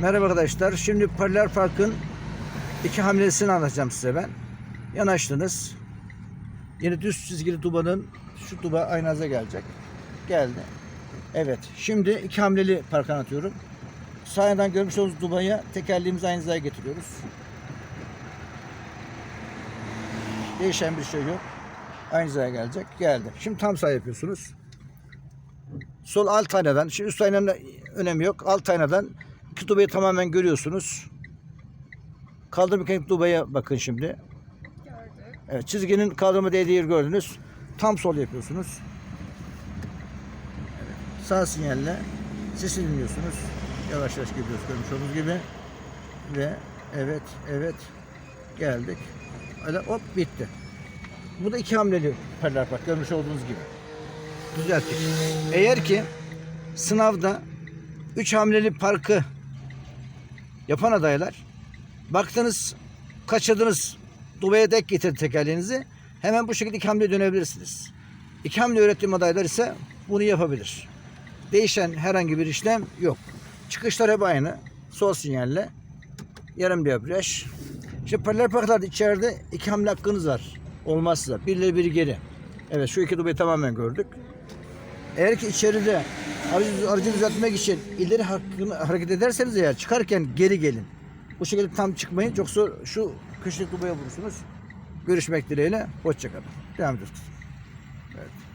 Merhaba arkadaşlar. Şimdi Paralel Park'ın iki hamlesini anlatacağım size ben. Yanaştınız. Yine düz çizgili dubanın şu duba aynaza gelecek. Geldi. Evet. Şimdi iki hamleli park anlatıyorum. Sağdan görmüş olduğunuz dubaya tekerleğimizi aynı hizaya getiriyoruz. Değişen bir şey yok. Aynı hizaya gelecek. Geldi. Şimdi tam sağ yapıyorsunuz. Sol alt aynadan, şimdi üst aynanın önemi yok. Alt aynadan dubayı tamamen görüyorsunuz. Kaldırım mekanik dubaya bakın şimdi. Gördük. Evet, çizginin kaldırma değdiği yeri gördünüz. Tam sol yapıyorsunuz. Evet, sağ sinyalle sesi dinliyorsunuz. Yavaş yavaş gidiyoruz görmüş olduğunuz gibi. Ve evet, evet geldik. Öyle hop bitti. Bu da iki hamleli paralel park görmüş olduğunuz gibi. Düzelttik. Eğer ki sınavda üç hamleli parkı yapan adaylar baktınız kaçırdınız duvaya dek getirdi tekerleğinizi hemen bu şekilde iki hamle dönebilirsiniz. İki hamle öğrettiğim adaylar ise bunu yapabilir. Değişen herhangi bir işlem yok. Çıkışlar hep aynı. Sol sinyalle yarım debriyaj. İşte paralel parklarda içeride iki hamle hakkınız var. Olmazsa bir ileri biri geri. Evet şu iki dubayı tamamen gördük. Eğer ki içeride aracı, aracı düzeltmek için ileri hareket ederseniz eğer çıkarken geri gelin. Bu şekilde tam çıkmayın. Yoksa şu köşedeki dubaya vurursunuz. Görüşmek dileğiyle. Hoşçakalın. Devam ediyoruz. Evet.